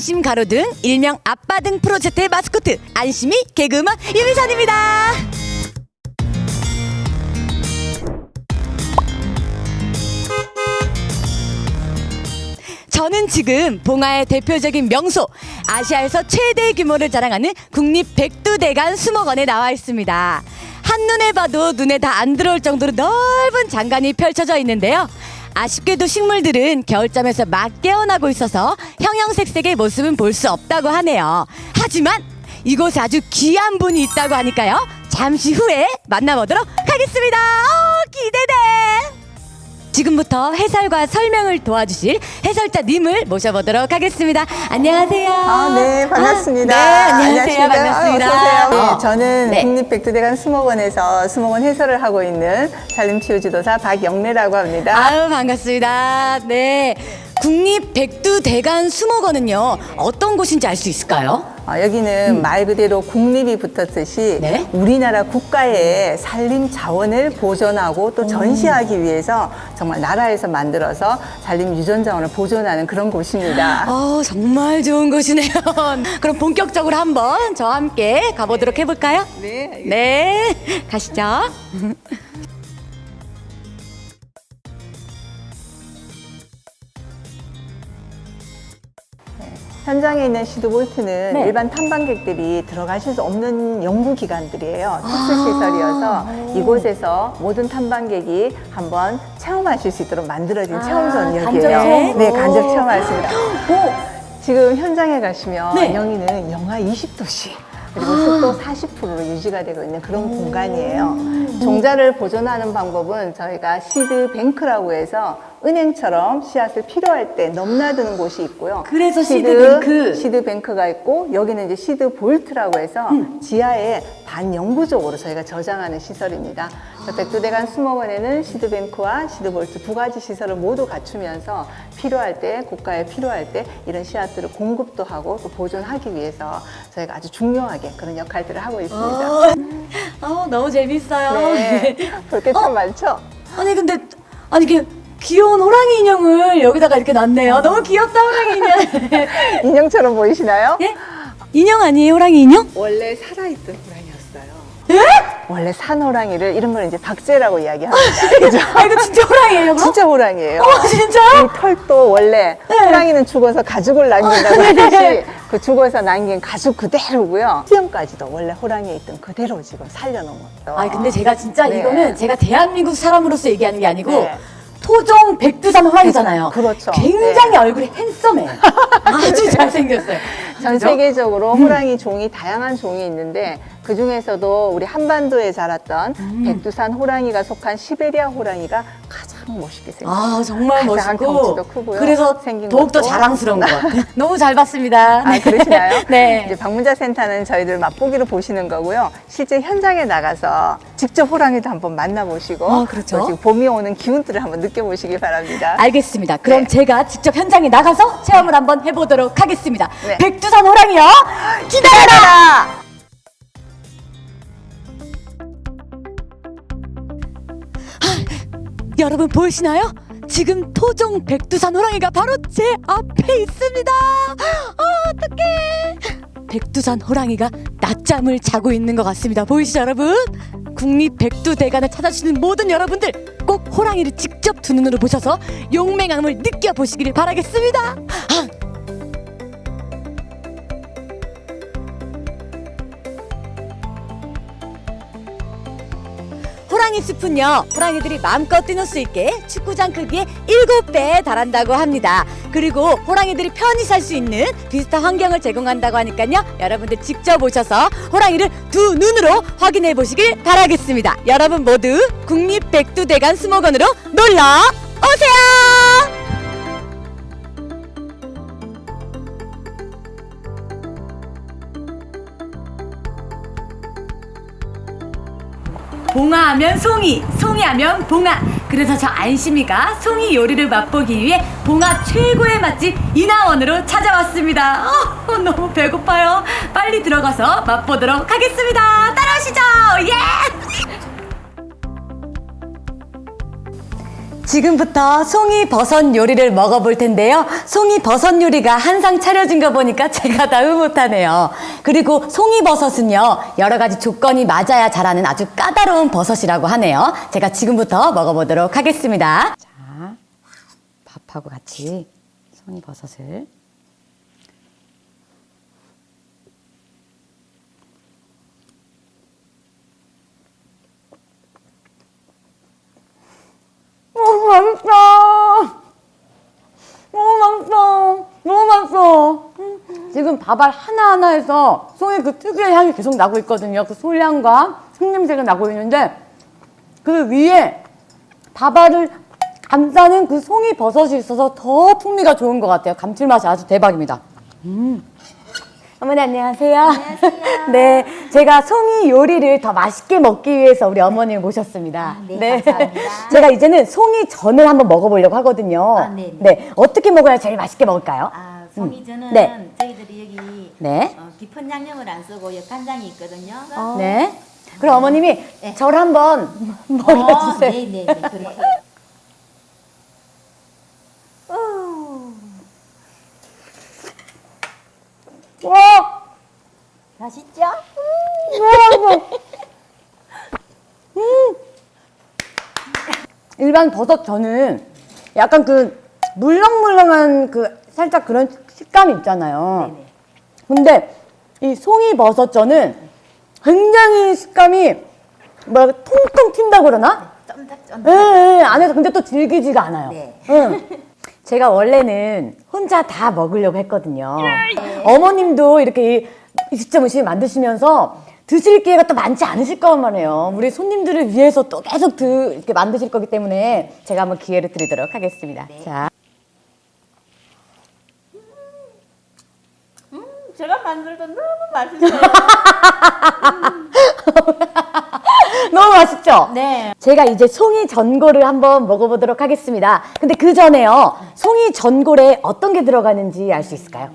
안심 가로등 일명 아빠 등 프로젝트의 마스코트 안심이 개그우먼 유미선입니다. 저는 지금 봉화의 대표적인 명소 아시아에서 최대 규모를 자랑하는 국립 백두대간 수목원에 나와 있습니다. 한눈에 봐도 눈에 다 안 들어올 정도로 넓은 장관이 펼쳐져 있는데요. 아쉽게도 식물들은 겨울잠에서 막 깨어나고 있어서 형형색색의 모습은 볼 수 없다고 하네요. 하지만 이곳에 아주 귀한 분이 있다고 하니까요. 잠시 후에 만나보도록 하겠습니다. 어, 기대돼! 지금부터 해설과 설명을 도와주실 해설자님을 모셔보도록 하겠습니다. 안녕하세요. 아, 네, 반갑습니다. 아, 네, 안녕하세요. 안녕하십니까? 반갑습니다. 어서 오세요. 어. 네, 저는 네. 국립백두대간 수목원에서 수목원 해설을 하고 있는 산림치유지도사 박영래라고 합니다. 아유, 반갑습니다. 네. 국립 백두대간 수목원은요, 어떤 곳인지 알 수 있을까요? 어, 여기는 말 그대로 국립이 붙었듯이 음. 네. 우리나라 국가의 산림 자원을 보존하고 또 전시하기 위해서 정말 나라에서 만들어서 산림 유전 자원을 보존하는 그런 곳입니다. 어, 정말 좋은 곳이네요. 그럼 본격적으로 한번 저와 함께 가보도록 해볼까요? 네. 네, 가시죠. 현장에 있는 시드볼트는 네. 일반 탐방객들이 들어가실 수 없는 연구기관들이에요. 아. 특수시설이어서 이곳에서 모든 탐방객이 한번 체험하실 수 있도록 만들어진 아, 체험존역이에요. 간접 체험? 네, 오. 간접. 오, 지금 현장에 가시면 네. 여기는 영하 20도씨 그리고 아. 습도 40%로 유지가 되고 있는 그런 공간이에요. 음. 종자를 보존하는 방법은 저희가 시드 뱅크라고 해서 은행처럼 씨앗을 필요할 때 넘나드는 곳이 있고요. 그래서 시드뱅크. 시드 뱅크가 있고 여기는 이제 시드 볼트라고 해서 음. 지하에 반영구적으로 저희가 저장하는 시설입니다. 그래서 백두대간 수목원에는 시드 뱅크와 시드 볼트 두 가지 시설을 모두 갖추면서 필요할 때 국가에 필요할 때 이런 씨앗들을 공급도 하고 또 보존하기 위해서 저희가 아주 중요하게 그런 역할들을 하고 있습니다. 어, 어, 너무 재밌어요. 네, 볼게 참 많죠. 아니 근데 아니 이게 귀여운 호랑이 인형을 여기다가 이렇게 놨네요. 너무 귀엽다 호랑이 인형. 인형처럼 보이시나요? 예? 인형 아니에요 호랑이 인형? 원래 살아있던 호랑이였어요. 예? 원래 산 호랑이를 이런 걸 이제 박제라고 이야기합니다. 그죠? 아 이거 진짜 호랑이에요 그럼? 진짜 호랑이에요. 어 진짜요? 이 털도 원래 네. 호랑이는 죽어서 가죽을 남긴다고 하듯이 그 죽어서 남긴 가죽 그대로고요. 수염까지도 원래 호랑이에 있던 그대로 지금 살려놓은 것도. 아니 근데 제가 진짜 네. 이거는 제가 대한민국 사람으로서 얘기하는 게 아니고 네. 토종 백두산 호랑이잖아요. 그렇죠. 굉장히 얼굴이 핸섬해. 아주 잘생겼어요. 전 그죠? 세계적으로 음. 호랑이 종이 다양한 종이 있는데 그 중에서도 우리 한반도에 자랐던 음. 백두산 호랑이가 속한 시베리아 호랑이가 가장 멋있게 생겼어요. 아 정말 가장 멋있고 덩치도 크고요. 그래서 생긴 더욱 더 것도. 자랑스러운 것 같아요. 너무 잘 봤습니다. 아, 그러시나요? 네. 이제 방문자 센터는 저희들 맛보기로 보시는 거고요. 실제 현장에 나가서 직접 호랑이도 한번 만나보시고 아, 그렇죠. 또 지금 봄이 오는 기운들을 한번 느껴보시기 바랍니다. 알겠습니다. 그럼 네. 제가 직접 현장에 나가서 체험을 한번 해보도록 하겠습니다. 네. 백두산 호랑이요. 기다려라. 여러분 보이시나요? 지금 토종 백두산 호랑이가 바로 제 앞에 있습니다. 아, 어떡해. 백두산 호랑이가 낮잠을 자고 있는 것 같습니다. 보이시죠, 여러분? 국립 백두대간을 찾아주시는 모든 여러분들 꼭 호랑이를 직접 두 눈으로 보셔서 용맹함을 느껴보시기를 바라겠습니다. 아, 호랑이 숲은요 호랑이들이 마음껏 뛰놀 수 있게 축구장 크기의 7배에 달한다고 합니다. 그리고 호랑이들이 편히 살 수 있는 비슷한 환경을 제공한다고 하니까요 여러분들 직접 오셔서 호랑이를 두 눈으로 확인해 보시길 바라겠습니다. 여러분 모두 국립 백두대간 수목원으로 놀러 오세요 봉화하면 송이, 송이하면 봉화. 그래서 저 안심이가 송이 요리를 맛보기 위해 봉화 최고의 맛집 이나원으로 찾아왔습니다. 어, 너무 배고파요. 빨리 들어가서 맛보도록 하겠습니다. 따라오시죠. 예! 지금부터 송이 버섯 요리를 먹어볼 텐데요. 송이 버섯 요리가 한 상 차려진 거 보니까 제가 다 흐뭇하네요. 그리고 송이 버섯은요, 여러 가지 조건이 맞아야 자라는 아주 까다로운 버섯이라고 하네요. 제가 지금부터 먹어보도록 하겠습니다. 자, 밥하고 같이 송이 버섯을. 너무 맛있어. 너무 맛있어. 너무 맛있어. 음, 지금 밥알 하나하나에서 송이 그 특유의 향이 계속 나고 있거든요. 그 솔향과 생냄새가 나고 있는데 그 위에 밥알을 감싸는 그 송이 버섯이 있어서 더 풍미가 좋은 것 같아요. 감칠맛이 아주 대박입니다. 음. 어머니 안녕하세요. 안녕하세요. 네, 제가 송이 요리를 더 맛있게 먹기 위해서 우리 어머님을 모셨습니다. 네, 감사합니다. 제가 이제는 송이 전을 한번 먹어보려고 하거든요. 아, 네, 네, 어떻게 먹어야 제일 맛있게 먹을까요? 아, 송이전은 네. 저희들이 여기 네. 어, 깊은 양념을 안 쓰고 역간장이 있거든요. 네. 그럼 어머님이 네. 절 한번 먹여주세요. 어, 네, 네, 네, 그렇게. 와, 맛있죠? 일반 버섯 전은 약간 그 물렁물렁한 그 살짝 그런 식감이 있잖아요. 네네. 근데 이 송이 버섯전은 굉장히 식감이 뭐야 통통 튄다고 그러나? 쫀득쫀득. 예, 예, 안에서 근데 또 질기지가 않아요. 네. 응. 제가 원래는 혼자 다 먹으려고 했거든요. 어머님도 이렇게 이- 직접 음식 만드시면서 드실 기회가 또 많지 않으실 거란 말이에요. 우리 손님들을 위해서 또 계속 드, 이렇게 만드실 거기 때문에 제가 한번 기회를 드리도록 하겠습니다. 자. 제가 만들도 너무 맛있어요. 너무 맛있죠? 네. 제가 이제 송이 전골을 한번 먹어보도록 하겠습니다. 근데 그 전에요, 송이 전골에 어떤 게 들어가는지 알 수 있을까요?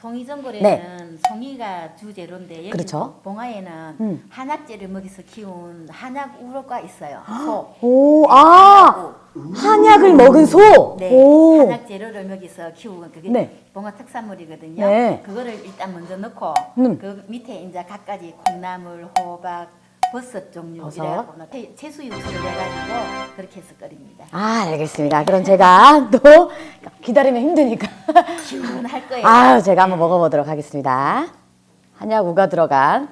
송이전골에는 네. 송이가 주재료인데 여기 그렇죠. 봉화에는 음. 한약재를 먹여서 키운 한약 우럭가 있어요. 소. 오, 아, 한약을 먹은 소. 네, 오, 한약 재료를 먹여서 키우는 그게 네. 봉화 특산물이거든요. 네. 그거를 일단 먼저 넣고 음. 그 밑에 이제 갖가지 콩나물, 호박, 버섯 종류 버섯. 이래갖고 채- 채수 육수를 내가지고 그렇게 해서 끓입니다. 아, 알겠습니다. 그럼 제가 또 기다리면 힘드니까. 시원할 거예요. 아유, 제가 한번 먹어보도록 하겠습니다. 한약 우가 들어간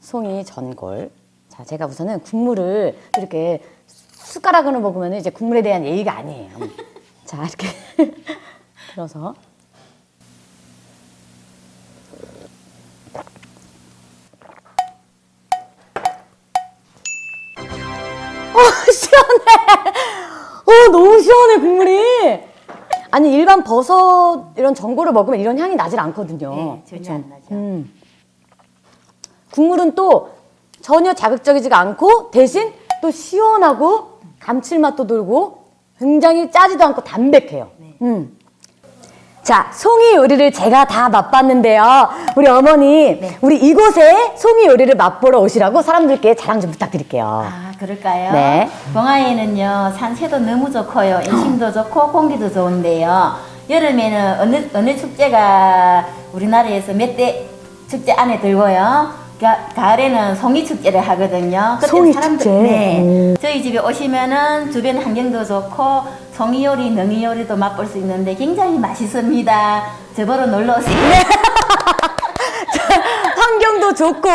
송이 전골. 자, 제가 우선은 국물을 이렇게 숟가락으로 먹으면 이제 국물에 대한 예의가 아니에요. 자, 이렇게 들어서. 너무 시원해, 국물이! 아니, 일반 버섯 이런 전골을 먹으면 이런 향이 나질 않거든요. 네, 전혀 그쵸? 안 나죠. 음. 국물은 또 전혀 자극적이지가 않고 대신 또 시원하고 감칠맛도 돌고 굉장히 짜지도 않고 담백해요. 네. 음. 자, 송이 요리를 제가 다 맛봤는데요. 우리 어머니, 네. 우리 이곳에 송이 요리를 맛보러 오시라고 사람들께 자랑 좀 부탁드릴게요. 아, 그럴까요? 네. 봉화에는요, 산세도 너무 좋고요, 인심도 좋고, 공기도 좋은데요. 여름에는 어느, 어느 축제가 우리나라에서 몇 대 축제 안에 들고요. 가, 가을에는 송이 축제를 하거든요. 그때 송이 축제? 네. 저희 집에 오시면은 주변 환경도 좋고, 송이 요리, 능이 요리도 맛볼 수 있는데 굉장히 맛있습니다. 저보러 놀러 오세요. 좋고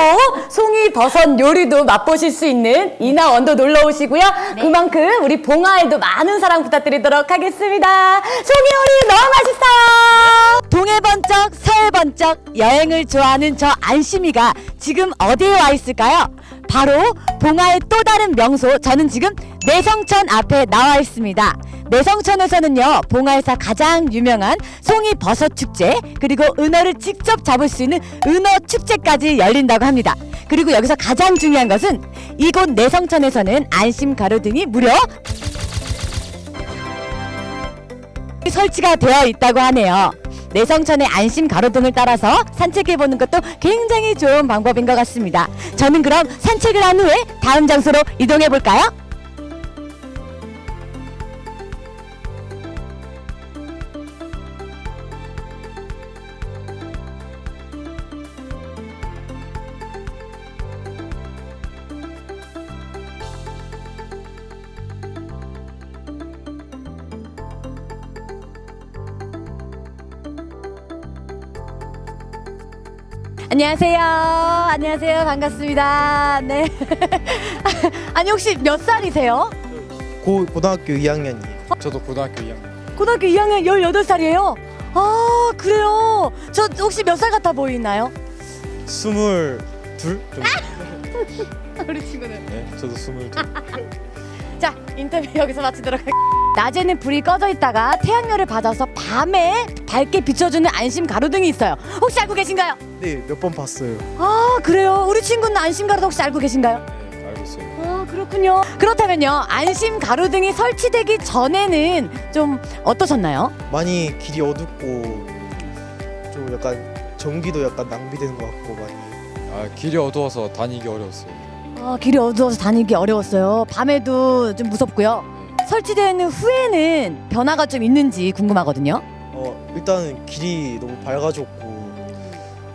송이 버섯 요리도 맛보실 수 있는 이나 원도 놀러 오시고요. 그만큼 우리 봉화에도 많은 사랑 부탁드리도록 하겠습니다. 송이 요리 너무 맛있어요. 동해 번쩍 서해 번쩍 여행을 좋아하는 저 안심이가 지금 어디에 와 있을까요? 바로 봉화의 또 다른 명소 저는 지금 내성천 앞에 나와 있습니다. 내성천에서는요 봉화에서 가장 유명한 송이 버섯 축제 그리고 은어를 직접 잡을 수 있는 은어 축제까지 열린다고 합니다. 그리고 여기서 가장 중요한 것은 이곳 내성천에서는 안심 가로등이 무려 설치가 되어 있다고 하네요. 내성천의 안심 가로등을 따라서 산책해 보는 것도 굉장히 좋은 방법인 것 같습니다. 저는 그럼 산책을 한 후에 다음 장소로 이동해 볼까요? 안녕하세요. 안녕하세요. 반갑습니다. 네. 아니 혹시 몇 살이세요? 고 고등학교 2학년이에요. 저도 고등학교 2학년. 고등학교 2학년 18살이에요. 아, 그래요. 저 혹시 몇 살 같아 보이나요? 스물 둘 정도. 우리 친구는. 네, 저도 22. 자, 인터뷰 여기서 마치도록 할게요. 낮에는 불이 꺼져 있다가 태양열을 받아서 밤에 밝게 비춰주는 안심 가로등이 있어요. 혹시 알고 계신가요? 네, 몇 번 봤어요. 아, 그래요. 우리 친구는 안심 가로등 혹시 알고 계신가요? 네, 알고 있어요. 아, 그렇군요. 그렇다면요. 안심 가로등이 설치되기 전에는 좀 어떠셨나요? 많이 길이 어둡고 좀 약간 전기도 약간 낭비되는 것 같고 많이. 아, 길이 어두워서 다니기 어려웠어요. 아, 길이 어두워서 다니기 어려웠어요. 밤에도 좀 무섭고요. 설치되는 후에는 변화가 좀 있는지 궁금하거든요. 어 일단은 길이 너무 밝아졌고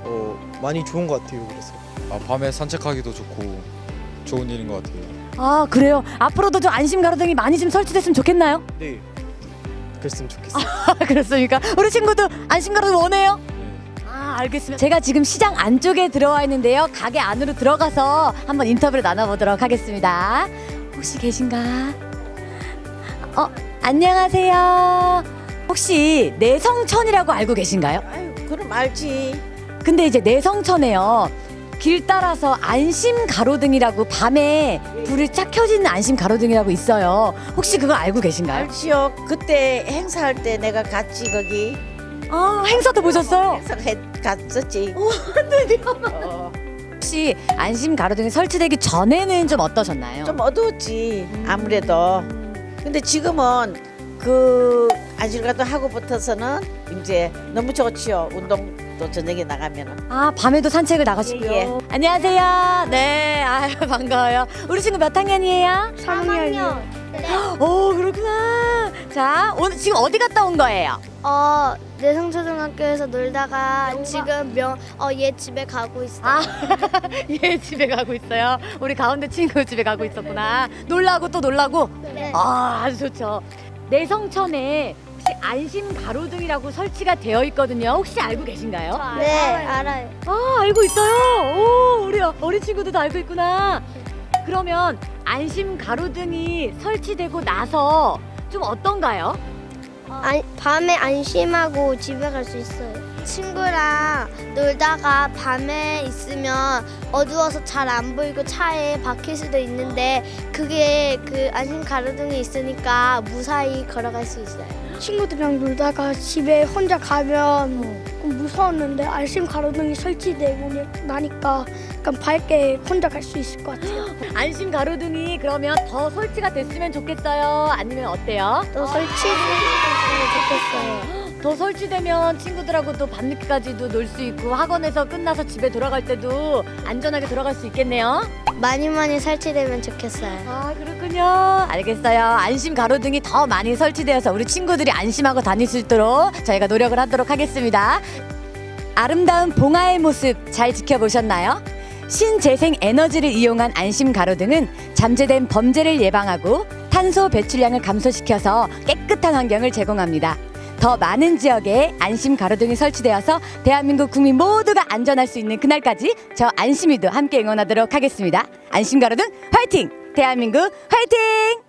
어 많이 좋은 것 같아요. 그래서 아, 밤에 산책하기도 좋고 좋은 일인 것 같아요. 아, 그래요. 앞으로도 좀 안심 가로등이 많이 좀 설치됐으면 좋겠나요? 네, 그랬으면 좋겠어요. 아, 그렇습니까? 우리 친구도 안심 가로등 원해요? 알겠습니다. 제가 지금 시장 안쪽에 들어와 있는데요. 가게 안으로 들어가서 한번 인터뷰를 나눠보도록 하겠습니다. 혹시 계신가? 어, 안녕하세요. 혹시 내성천이라고 알고 계신가요? 아유, 그럼 알지. 근데 이제 내성천에요. 길 따라서 안심 가로등이라고 밤에 불이 쫙 켜지는 안심 가로등이라고 있어요. 혹시 그거 알고 계신가요? 알지요. 그때 행사할 때 내가 같이 거기 아, 행사도 보셨어요? 행사해 갔었지. 어, 혹시 안심 가로등이 설치되기 전에는 좀 어떠셨나요? 좀 어두웠지. 아무래도. 근데 지금은 그 안실가도 하고 붙어서는 이제 너무 좋지요. 운동도 저녁에 나가면은. 아 밤에도 산책을 나가시고요. 예, 예. 안녕하세요. 네, 아 반가워요. 우리 친구 몇 학년이에요? 3학년. 오 그렇구나. 자 오늘 지금 어디 갔다 온 거예요? 어, 내성초등학교에서 놀다가 지금 명, 어, 얘 집에 가고 있어. 아, 얘 집에 가고 있어요. 우리 가운데 친구 집에 가고 있었구나. 놀라고 또 놀라고. 네. 아 아주 좋죠. 내성천에 혹시 안심 가로등이라고 설치가 되어 있거든요. 혹시 알고 계신가요? 네, 알아요. 아 알고 있어요. 오 우리 어린 친구도 다 알고 있구나. 그러면 안심 가로등이 설치되고 나서 좀 어떤가요? 안, 밤에 안심하고 집에 갈 수 있어요. 친구랑 놀다가 밤에 있으면 어두워서 잘 안 보이고 차에 박힐 수도 있는데 그게 그 안심 가로등이 있으니까 무사히 걸어갈 수 있어요. 친구들이랑 놀다가 집에 혼자 가면 조금 무서웠는데 알심 가로등이 설치되고 나니까 약간 밝게 혼자 갈 수 있을 것 같아요. 안심 가로등이 그러면 더 설치가 됐으면 좋겠어요. 아니면 어때요? 또 설치됐으면 좋겠어요. 더 설치되면 친구들하고 또 밤늦게까지도 놀 수 있고 학원에서 끝나서 집에 돌아갈 때도 안전하게 돌아갈 수 있겠네요. 많이 많이 설치되면 좋겠어요. 아 그렇군요. 알겠어요. 안심 가로등이 더 많이 설치되어서 우리 친구들이 안심하고 다닐 수 있도록 저희가 노력을 하도록 하겠습니다. 아름다운 봉화의 모습 잘 지켜보셨나요? 신재생 에너지를 이용한 안심 가로등은 잠재된 범죄를 예방하고 탄소 배출량을 감소시켜서 깨끗한 환경을 제공합니다. 더 많은 지역에 안심 가로등이 설치되어서 대한민국 국민 모두가 안전할 수 있는 그날까지 저 안심이도 함께 응원하도록 하겠습니다. 안심 가로등 화이팅! 대한민국 화이팅!